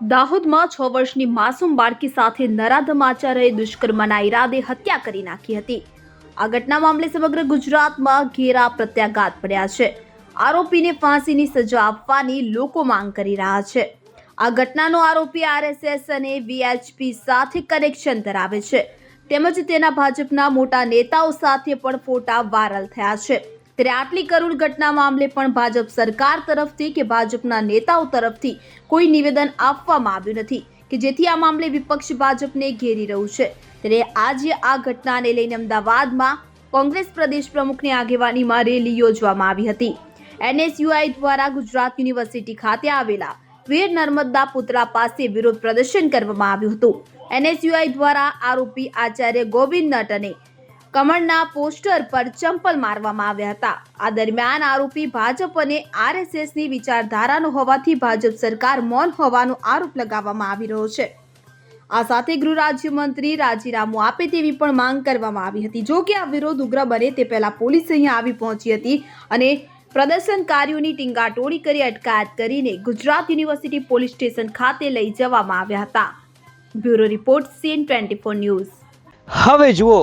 દાહોદમાં છ વર્ષની માસૂમ બાળકી સાથે નરાધમ આચાર્યએ દુષ્કર્મના ઈરાદે હત્યા કરી નાખી હતી. આ ઘટના મામલે સમગ્ર ગુજરાતમાં ઘેરા પ્રત્યાઘાત પડ્યા છે. આરોપીને ફાંસીની સજા આપવાની લોકો માંગ કરી રહ્યા છે. આ ઘટનાનો આરોપી આરએસએસ અને વીએચપી સાથે કનેક્શન ધરાવે છે. તેમજ તેના ભાજપના મોટા નેતાઓ સાથે પણ ફોટા વાયરલ થયા છે. ત્યારે આટલી કરુણ ઘટના મામલે પણ ભાજપ સરકાર તરફથી કે ભાજપના નેતાઓ તરફથી કોઈ નિવેદન આપવામાં આવ્યું નથી કે જેથી આ મામલે વિપક્ષ ભાજપને ઘેરી રહ્યું છે. ત્યારે આજે આ ઘટનાને લઈને અમદાવાદમાં કોંગ્રેસ પ્રદેશ પ્રમુખની આગેવાનીમાં રેલી યોજવામાં આવી હતી. એનએસયુઆઈ દ્વારા ગુજરાત યુનિવર્સિટી ખાતે આવેલા વીર નર્મદા પુતળા પાસે વિરોધ પ્રદર્શન કરવામાં આવ્યું હતું. એનએસયુઆઈ દ્વારા આરોપી આચાર્ય ગોવિંદ નટ અને કમળના પોસ્ટર પર ચંપલ મારવામાં આવ્યા હતા. આ દરમિયાન આરોપી ભાજપ અને આરએસએસની વિચારધારાનો હોવાથી ભાજપ સરકાર મૌન હોવાનો આરોપ લગાવવામાં આવી રહ્યો છે. આ સાથે ગૃહ રાજ્યમંત્રી રાજીનામું આપે તેવી પણ માંગ કરવામાં આવી હતી. જો કે આ વિરોધ ઉગ્ર બને તે પહેલા પોલીસ અહીંયા આવી પહોંચી હતી અને પ્રદર્શનકારીઓની ટીંગાટોળી કરી અટકાયત કરીને ગુજરાત યુનિવર્સિટી પોલીસ સ્ટેશન ખાતે લઈ જવામાં આવ્યા હતા. Bureau report CN twenty four news. હવે જુઓ